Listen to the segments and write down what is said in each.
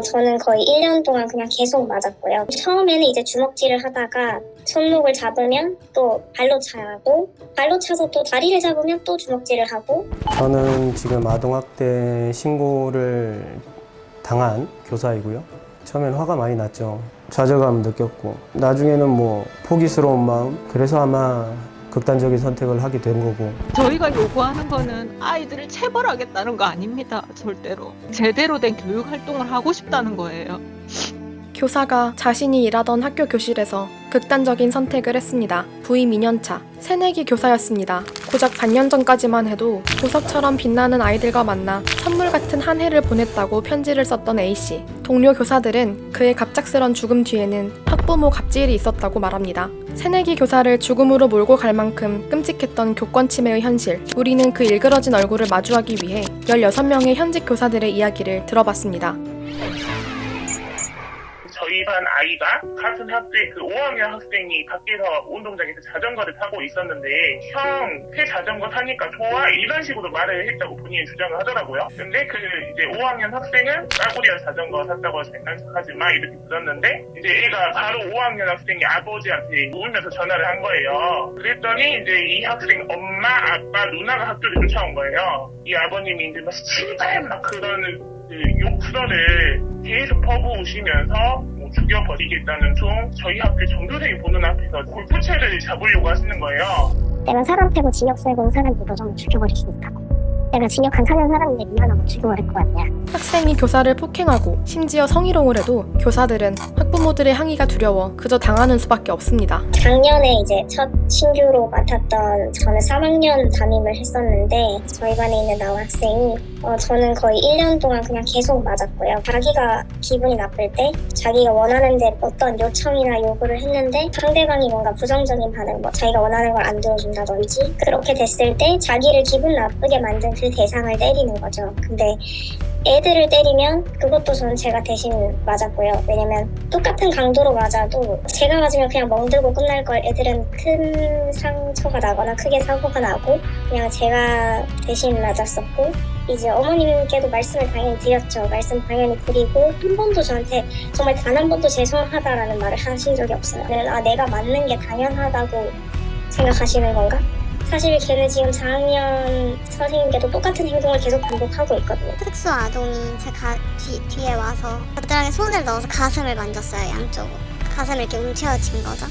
어, 저는 거의 1년 동안 그냥 계속 맞았고요. 처음에는 이제 주먹질을 하다가 손목을 잡으면 또 발로 차고 발로 차서 또 다리를 잡으면 또 주먹질을 하고 저는 지금 아동학대 신고를 당한 교사이고요. 처음엔 화가 많이 났죠. 좌절감 느꼈고 나중에는 뭐 포기스러운 마음 그래서 아마 극단적인 선택을 하게 된 거고 저희가 요구하는 거는 아이들을 체벌하겠다는 거 아닙니다. 절대로. 제대로 된 교육 활동을 하고 싶다는 거예요. 교사가 자신이 일하던 학교 교실에서 극단적인 선택을 했습니다. 부임 2년차 새내기 교사였습니다. 고작 반년 전까지만 해도 보석처럼 빛나는 아이들과 만나 선물 같은 한 해를 보냈다고 편지를 썼던 A씨. 동료 교사들은 그의 갑작스런 죽음 뒤에는 학부모 갑질이 있었다고 말합니다. 새내기 교사를 죽음으로 몰고 갈 만큼 끔찍했던 교권 침해의 현실. 우리는 그 일그러진 얼굴을 마주하기 위해 16명의 현직 교사들의 이야기를 들어봤습니다. 저희 반 아이가 같은 학교의 그 5학년 학생이 밖에서 운동장에서 자전거를 타고 있었는데 형 새 자전거 타니까 좋아 이런 식으로 말을 했다고 본인이 주장을 하더라고요. 근데 그 이제 5학년 학생은 까구리한 자전거 샀다고 장난 하지 마 이렇게 들었는데 이제 애가 바로 5학년 학생이 아버지한테 울면서 전화를 한 거예요. 그랬더니 이제 이 학생 엄마 아빠 누나가 학교를 쫓아온 거예요. 이 아버님이 이제 막 씨발 막 그러 는그 욕설을 계속 퍼부으시면서 뭐 죽여버리겠다는 중 저희 학교 전교생이 보는 앞에서 골프채를 잡으려고 하시는 거예요. 내가 사람 패고 징역 살고 온 사람들 너좀 죽여버릴 수 있다고 내가 징역 한 4년 살았는데 미안하고 뭐 죽여버릴 것 같냐 학생이 교사를 폭행하고 심지어 성희롱을 해도 교사들은 학부모들의 항의가 두려워 그저 당하는 수밖에 없습니다. 작년에 이제 첫 신규로 맡았던 저는 3학년 담임을 했었는데 저희 반에 있는 남학생이 어, 저는 거의 1년 동안 그냥 계속 맞았고요. 자기가 기분이 나쁠 때 자기가 원하는 데 어떤 요청이나 요구를 했는데 상대방이 뭔가 부정적인 반응, 뭐 자기가 원하는 걸 안 들어준다든지 그렇게 됐을 때 자기를 기분 나쁘게 만든 그 대상을 때리는 거죠. 근데 애들을 때리면 그것도 저는 제가 대신 맞았고요. 왜냐면 똑같은 강도로 맞아도 제가 맞으면 그냥 멍들고 끝날 걸 애들은 큰 상처가 나거나 크게 사고가 나고 그냥 제가 대신 맞았었고 이제 어머님께도 말씀을 당연히 드렸죠. 말씀 당연히 드리고 한 번도 저한테 정말 단 한 번도 죄송하다라는 말을 하신 적이 없어요. 아 내가 맞는 게 당연하다고 생각하시는 건가? 사실 걔는 지금 4학년 선생님께도 똑같은 행동을 계속 반복하고 있거든요. 특수 아동이 제 가, 뒤, 뒤에 와서 겨드랑이에 손을 넣어서 가슴을 만졌어요 양쪽으로. 가슴을 이렇게 움켜쥔 거죠.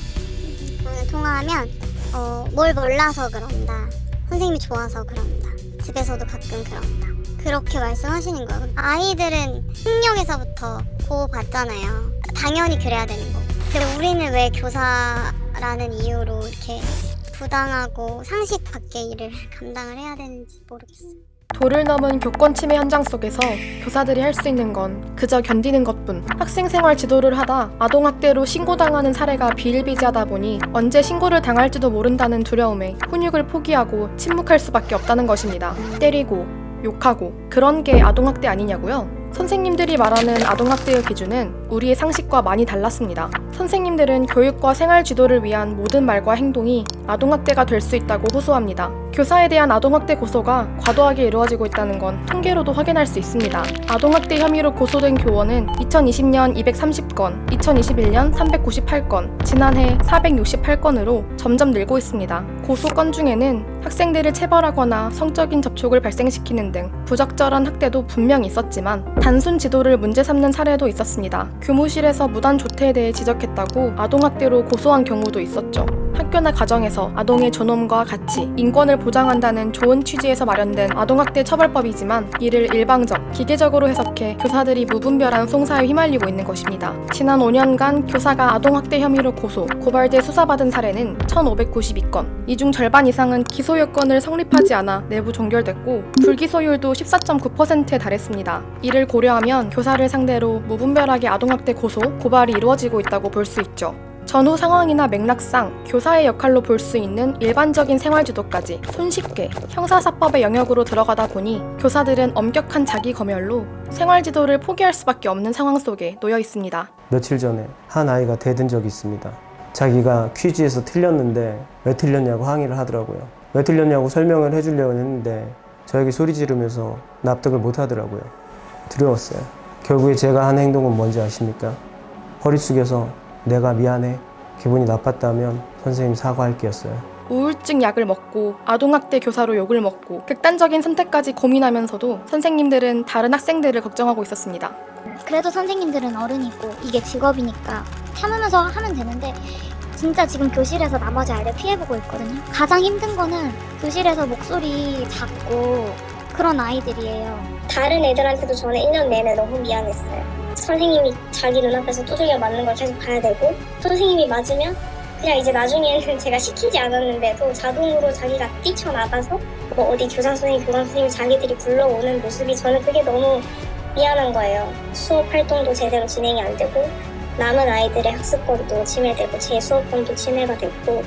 오늘 통화하면 어, 뭘 몰라서 그런다. 선생님이 좋아서 그런다. 집에서도 가끔 그런다. 그렇게 말씀하시는 거예요. 아이들은 학령에서부터 보호받잖아요. 당연히 그래야 되는 거고. 근데 우리는 왜 교사라는 이유로 이렇게 부당하고 상식 밖의 일을 감당을 해야 되는지 모르겠어요 도를 넘은 교권 침해 현장 속에서 교사들이 할 수 있는 건 그저 견디는 것뿐. 학생 생활 지도를 하다 아동학대로 신고당하는 사례가 비일비재하다 보니 언제 신고를 당할지도 모른다는 두려움에 훈육을 포기하고 침묵할 수밖에 없다는 것입니다. 때리고 욕하고 그런 게 아동학대 아니냐고요? 선생님들이 말하는 아동학대의 기준은 우리의 상식과 많이 달랐습니다. 선생님들은 교육과 생활 지도를 위한 모든 말과 행동이 아동학대가 될 수 있다고 호소합니다. 교사에 대한 아동학대 고소가 과도하게 이루어지고 있다는 건 통계로도 확인할 수 있습니다. 아동학대 혐의로 고소된 교원은 2020년 230건, 2021년 398건, 지난해 468건으로 점점 늘고 있습니다. 고소 건 중에는 학생들을 체벌하거나 성적인 접촉을 발생시키는 등 부적절한 학대도 분명 있었지만 단순 지도를 문제 삼는 사례도 있었습니다. 교무실에서 무단 조퇴에 대해 지적했다고 아동학대로 고소한 경우도 있었죠. 학교나 가정에서 아동의 존엄과 가치, 인권을 보장한다는 좋은 취지에서 마련된 아동학대 처벌법이지만 이를 일방적, 기계적으로 해석해 교사들이 무분별한 송사에 휘말리고 있는 것입니다. 지난 5년간 교사가 아동학대 혐의로 고소, 고발돼 수사받은 사례는 1,592건. 이 중 절반 이상은 기소 요건을 성립하지 않아 내부 종결됐고 불기소율도 14.9%에 달했습니다. 이를 고려하면 교사를 상대로 무분별하게 아동학대 고소, 고발이 이루어지고 있다고 볼 수 있죠. 전후 상황이나 맥락상 교사의 역할로 볼 수 있는 일반적인 생활지도까지 손쉽게 형사사법의 영역으로 들어가다 보니 교사들은 엄격한 자기 검열로 생활지도를 포기할 수밖에 없는 상황 속에 놓여 있습니다. 며칠 전에 한 아이가 대든 적이 있습니다. 자기가 퀴즈에서 틀렸는데 왜 틀렸냐고 항의를 하더라고요. 왜 틀렸냐고 설명을 해주려고 했는데 저에게 소리 지르면서 납득을 못 하더라고요. 두려웠어요. 결국에 제가 한 행동은 뭔지 아십니까? 허리 숙여서 내가 미안해. 기분이 나빴다면 선생님 사과할게였어요. 우울증 약을 먹고 아동학대 교사로 욕을 먹고 극단적인 선택까지 고민하면서도 선생님들은 다른 학생들을 걱정하고 있었습니다. 그래도 선생님들은 어른이고 이게 직업이니까 참으면서 하면 되는데 진짜 지금 교실에서 나머지 아이들 피해보고 있거든요. 가장 힘든 거는 교실에서 목소리 작고 그런 아이들이에요. 다른 애들한테도 저는 1년 내내 너무 미안했어요. 선생님이 자기 눈앞에서 두들겨 맞는 걸 계속 봐야 되고 선생님이 맞으면 그냥 이제 나중에는 제가 시키지 않았는데도 자동으로 자기가 뛰쳐나가서 뭐 어디 교장 선생님, 교감 선생님 자기들이 불러오는 모습이 저는 그게 너무 미안한 거예요. 수업 활동도 제대로 진행이 안 되고 남은 아이들의 학습권도 침해되고 제 수업권도 침해가 됐고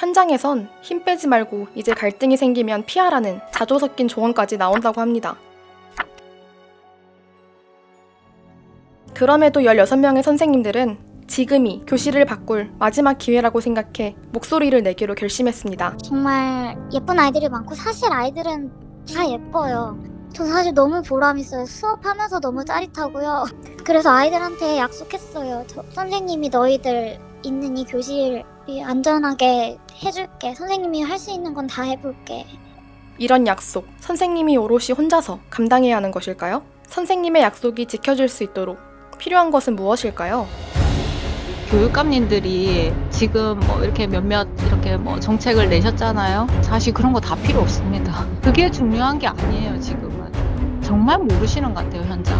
현장에선 힘 빼지 말고 이제 갈등이 생기면 피하라는 자조 섞인 조언까지 나온다고 합니다. 그럼에도 16명의 선생님들은 지금이 교실을 바꿀 마지막 기회라고 생각해 목소리를 내기로 결심했습니다. 정말 예쁜 아이들이 많고 사실 아이들은 다 예뻐요. 저 사실 너무 보람있어요. 수업하면서 너무 짜릿하고요. 그래서 아이들한테 약속했어요. 저, 선생님이 너희들 있는 이 교실이 안전하게 해줄게. 선생님이 할 수 있는 건 다 해볼게. 이런 약속, 선생님이 오롯이 혼자서 감당해야 하는 것일까요? 선생님의 약속이 지켜질 수 있도록 필요한 것은 무엇일까요? 교육감님들이 지금 뭐 이렇게 몇몇 이렇게 뭐 정책을 내셨잖아요. 사실 그런 거 다 필요 없습니다. 그게 중요한 게 아니에요, 지금은. 정말 모르시는 것 같아요, 현장을.